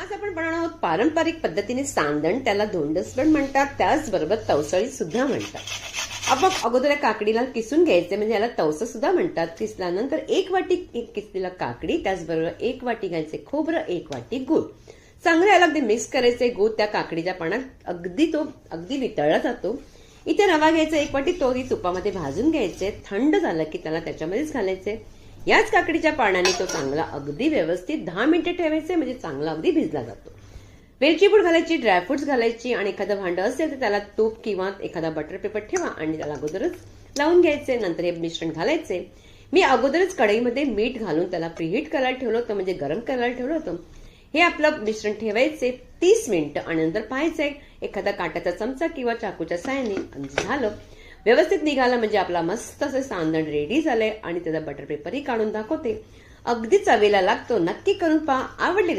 आज आपण बनवणार आहोत पारंपरिक पद्धतीने सांदण त्याला धोंडस म्हणतात. त्याचबरोबर तवसळी सुद्धा म्हणतात. आपण अगोदर या काकडीला किसून घ्यायचे म्हणजे याला तवस सुद्धा म्हणतात. किसल्यानंतर एक वाटी एक किसलेला काकडी त्याचबरोबर एक वाटी घ्यायचे खोबरं एक वाटी गूळ. चांगलं याला अगदी मिक्स करायचे गूळ त्या काकडीच्या पाण्यात अगदी तो अगदी वितळला जातो. इथे रवा घ्यायचा एक वाटी तोही तुपामध्ये भाजून घ्यायचे. थंड झालं की त्याला त्याच्यामध्येच घालायचे. याच काकडीच्या पाण्याने तो चांगला अगदी व्यवस्थित दहा मिनिटं ठेवायचे म्हणजे चांगला अगदी भिजला जातो. वेलची पूड घालायची ड्रायफ्रुट्स घालायची आणि एखादं भांडं असेल तर त्याला तूप किंवा एखादा बटर पेपर ठेवा आणि त्याला अगोदरच लावून घ्यायचे नंतर हे मिश्रण घालायचे. मी अगोदरच कढईमध्ये मीठ घालून त्याला प्रीहीट करायला ठेवलं होतं म्हणजे गरम करायला ठेवलं होतं. हे आपलं मिश्रण ठेवायचे तीस मिनिटं आणि नंतर पाहायचंय एखादा काट्याचा चमचा किंवा चाकूच्या साह्याने झालं. व्यवस्थित निघाला म्हणजे आपला मस्त असे सांदण रेडी झाले आणि त्याचा बटर पेपरही काढून दाखवते. अगदी चवीला लागतो. नक्की करून पहा. आवडली